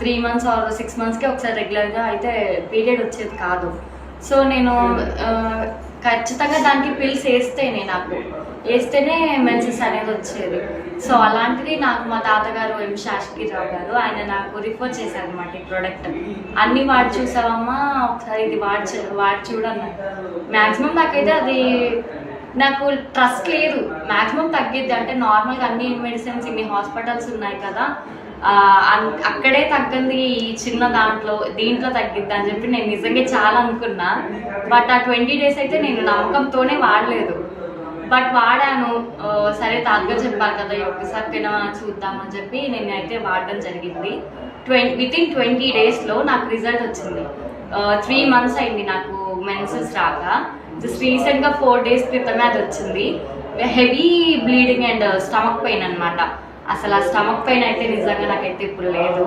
Three months or six మంత్స్కి ఒకసారి రెగ్యులర్గా అయితే పీరియడ్ వచ్చేది కాదు. సో నేను ఖచ్చితంగా దానికి పిల్స్ వేస్తేనే నాకు వేస్తేనే మెన్సెస్ అనేది వచ్చేది. సో అలాంటిది నాకు మా తాతగారు ఎం శాస్త్రిరావు గారు ఆయన నాకు రిఫర్ చేశారు అనమాట ఈ ప్రోడక్ట్ అన్ని వాడి చూసావమ్మా ఒకసారి ఇది వాడి వాడి చూడన్నారు మ్యాక్సిమం నాకైతే అది నాకు ట్రస్ట్ లేదు. మ్యాక్సిమం తగ్గిద్ది. అంటే నార్మల్గా అన్ని మెడిసిన్స్ ఇన్ని హాస్పిటల్స్ ఉన్నాయి కదా అక్కడే తగ్గింది ఈ చిన్న దాంట్లో దీంట్లో తగ్గిద్ది అని చెప్పి నేను నిజంగా చాలా అనుకున్నా. బట్ ఆ ట్వంటీ డేస్ అయితే నేను నమ్మకంతోనే వాడలేదు. బట్ వాడాను. సరే తాతగా చెప్పారు కదా ఒక్కసారి తినమా చూద్దామని చెప్పి నేను అయితే వాడడం జరిగింది. ట్వంటీ విత్ ఇన్ ట్వంటీ డేస్లో నాకు రిజల్ట్ వచ్చింది. త్రీ మంత్స్ అయింది నాకు మెన్సెస్ రాక. జస్ట్ రీసెంట్గా ఫోర్ డేస్ క్రితమే అది వచ్చింది. Heavy bleeding and stomach pain అనమాట అసలు ఆ స్టమక్ పెయిన్ అయితే నిజంగా నాకైతే ఇప్పుడు లేదు.